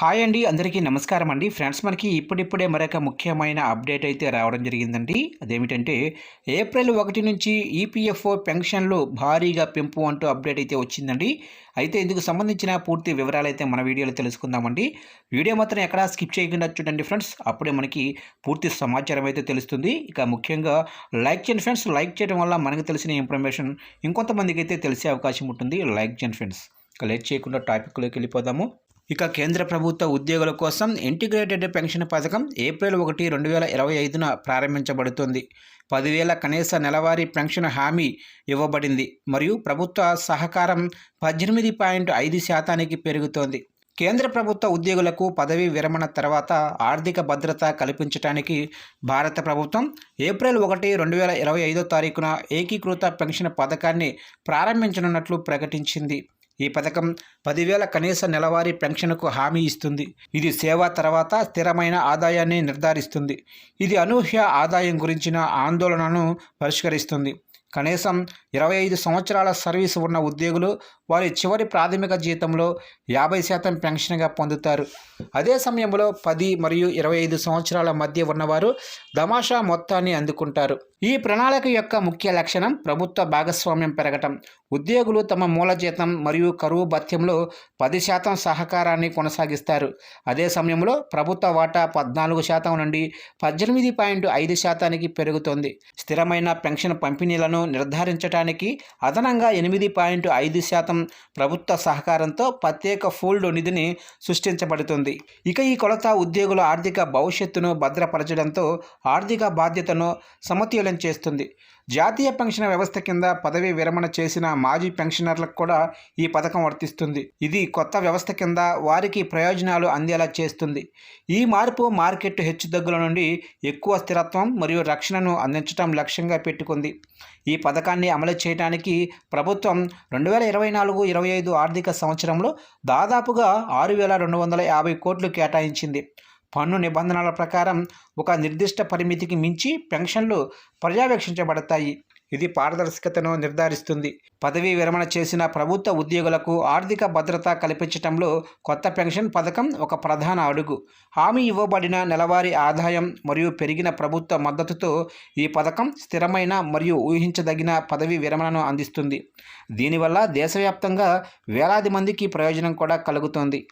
Hi అండి అందరికీ నమస్కారం అండి. ఫ్రెండ్స్ మనకి ఇప్పుడిప్పుడే మరొక ముఖ్యమైన అప్డేట్ అయితే రావడం జరిగిందండి. అదేమిటంటే ఏప్రిల్ ఒకటి నుంచి ఈపీఎఫ్ఓ పెన్షన్లు భారీగా పెంపు అంటూ అప్డేట్ అయితే వచ్చిందండి. అయితే ఇందుకు సంబంధించిన పూర్తి వివరాలు అయితే మన వీడియోలో తెలుసుకుందామండి. వీడియో మాత్రం ఎక్కడా స్కిప్ చేయకుండా చూడండి ఫ్రెండ్స్. అప్పుడే మనకి పూర్తి సమాచారం అయితే తెలుస్తుంది. ఇక ముఖ్యంగా లైక్ చేయండి ఫ్రెండ్స్. లైక్ చేయడం వల్ల మనకు తెలిసిన ఇన్ఫర్మేషన్ ఇంకొంతమందికి అయితే తెలిసే అవకాశం ఉంటుంది. లైక్ చేయండి ఫ్రెండ్స్. ఇక లేట్ చేయకుండా టాపిక్లోకి వెళ్ళిపోదాము. ఇక కేంద్ర ప్రభుత్వ ఉద్యోగుల కోసం ఇంటిగ్రేటెడ్ పెన్షన్ పథకం ఏప్రిల్ ఒకటి రెండు వేల ఇరవై ఐదున ప్రారంభించబడుతుంది. పదివేల కనీస నెలవారీ పెన్షన్ హామీ ఇవ్వబడింది మరియు ప్రభుత్వ సహకారం పద్దెనిమిది పాయింట్ ఐదు శాతానికి పెరుగుతోంది. కేంద్ర ప్రభుత్వ ఉద్యోగులకు పదవీ విరమణ తర్వాత ఆర్థిక భద్రత కల్పించడానికి భారత ప్రభుత్వం ఏప్రిల్ ఒకటి రెండు వేల ఇరవై ఐదో తారీఖున ఏకీకృత పెన్షన్ పథకాన్ని ప్రారంభించనున్నట్లు ప్రకటించింది. ఈ పథకం పదివేల కనీస నెలవారీ పెన్షన్కు హామీ ఇస్తుంది. ఇది సేవ తర్వాత స్థిరమైన ఆదాయాన్ని నిర్ధారిస్తుంది. ఇది అనూహ్య ఆదాయం గురించిన ఆందోళనను పరిష్కరిస్తుంది. కనీసం ఇరవై ఐదు సంవత్సరాల సర్వీస్ ఉన్న ఉద్యోగులు వారి చివరి ప్రాథమిక జీతంలో యాభై శాతం పెన్షన్గా పొందుతారు. అదే సమయంలో పది మరియు ఇరవై ఐదు సంవత్సరాల మధ్య ఉన్నవారు దమాషా మొత్తాన్ని అందుకుంటారు. ఈ ప్రణాళిక యొక్క ముఖ్య లక్షణం ప్రభుత్వ భాగస్వామ్యం పెరగటం. ఉద్యోగులు తమ మూల జీతం మరియు కరువు భత్యంలో పది శాతం సహకారాన్ని కొనసాగిస్తారు. అదే సమయంలో ప్రభుత్వ వాటా పద్నాలుగు శాతం నుండి పద్దెనిమిది పాయింట్ ఐదు శాతానికి పెరుగుతోంది. స్థిరమైన పెన్షన్ పంపిణీలను నిర్ధారించడానికి అదనంగా ఎనిమిది పాయింట్ ఐదు శాతం ప్రభుత్వ సహకారంతో ప్రత్యేక ఫోల్డ్ నిధిని సృష్టించబడుతుంది. ఇక ఈ కొలత ఉద్యోగుల ఆర్థిక భవిష్యత్తును భద్రపరచడంతో ఆర్థిక బాధ్యతను సమతుల్యం చేస్తుంది. జాతీయ పెన్షన్ వ్యవస్థ కింద పదవి విరమణ చేసిన మాజీ పెన్షనర్లకు కూడా ఈ పథకం వర్తిస్తుంది. ఇది కొత్త వ్యవస్థ కింద వారికి ప్రయోజనాలు అందేలా చేస్తుంది. ఈ మార్పు మార్కెట్ హెచ్చుతగ్గుల నుండి ఎక్కువ స్థిరత్వం మరియు రక్షణను అందించడం లక్ష్యంగా పెట్టుకుంది. ఈ పథకాన్ని అమలు చేయడానికి ప్రభుత్వం రెండు వేల ఇరవై నాలుగు ఇరవై ఐదు ఆర్థిక సంవత్సరంలో దాదాపుగా ఆరు వేల రెండు వందల యాభై కోట్లు కేటాయించింది. పన్ను నిబంధనల ప్రకారం ఒక నిర్దిష్ట పరిమితికి మించి పెన్షన్లు పర్యవేక్షించబడతాయి. ఇది పారదర్శకతను నిర్ధారిస్తుంది. పదవీ విరమణ చేసిన ప్రభుత్వ ఉద్యోగులకు ఆర్థిక భద్రత కల్పించడంలో కొత్త పెన్షన్ పథకం ఒక ప్రధాన అడుగు. హామీ ఇవ్వబడిన నెలవారీ ఆదాయం మరియు పెరిగిన ప్రభుత్వ మద్దతుతో ఈ పథకం స్థిరమైన మరియు ఊహించదగిన పదవీ విరమణను అందిస్తుంది. దీనివల్ల దేశవ్యాప్తంగా వేలాది మందికి ప్రయోజనం కూడా కలుగుతుంది.